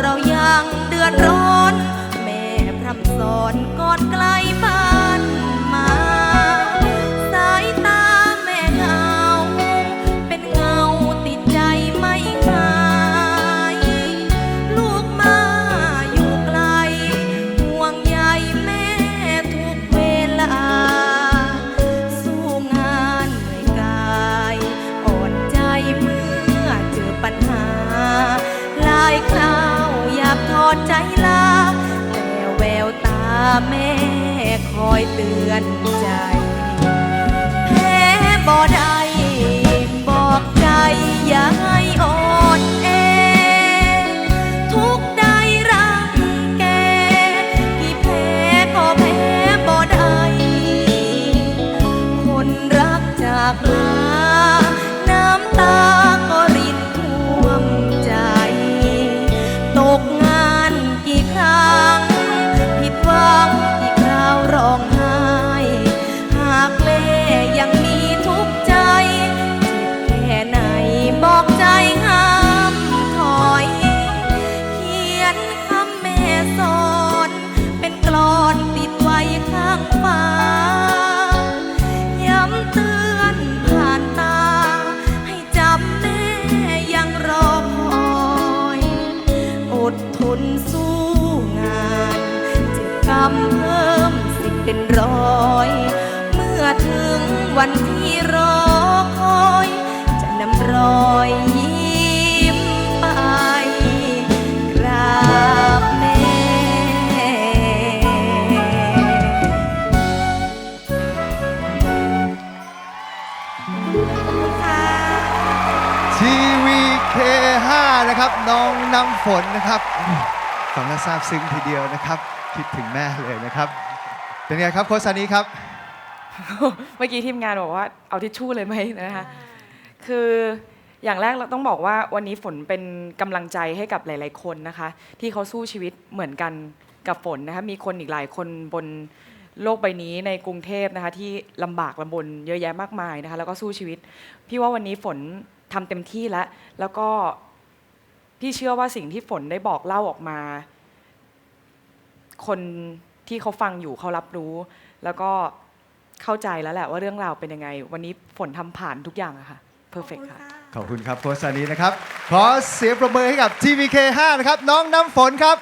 เรายังเดือดร้อน แม่พร่ำสอนกอดไกลไป ดใจลาแต่แววตาแม่คอยเตือนใจ สู้งานเจ็บกรรมเพิ่มสิบเป็นร้อย เมื่อถึงวันที่รอคอย จะนำรอยยิ้มไปกราบแม่ทีวีเค5นะครับ น้องน้ำฝนนะครับ ฟังแล้วซาบซึ้งทีเดียวนะครับ คิดถึงแม่เลยนะครับ เป็นไงครับโค้ชซานีครับ เมื่อกี้ทีมงานบอกว่าเอาทิชชู่เลยไหมนะคะ คืออย่างแรกเราต้องบอกว่าวันนี้ฝนเป็นกำลังใจให้กับหลาย ๆ คนนะคะ ที่เขาสู้ชีวิตเหมือนกันกับฝนนะคะมีคนอีกหลายคนบนโลกใบนี้ในกรุงเทพนะคะ ที่ลำบากลำบนเยอะแยะมากมายนะคะ แล้วก็สู้ชีวิต พี่ว่าวันนี้ฝนทำเต็มที่แล้ว แล้วก็ พี่เชื่อว่าสิ่งที่ฝนได้บอกเล่าออกมา คนที่เขาฟังอยู่เขารับรู้ แล้วก็เข้าใจแล้วแหละว่าเรื่องราวเป็นยังไง วันนี้ฝนทำผ่านทุกอย่างอะค่ะเพอร์เฟกค่ะ ขอบคุณครับโค้ชซานีนะครับ ขอเสียงประเมินให้กับทีวีเค5นะครับ น้องน้ำฝนครับ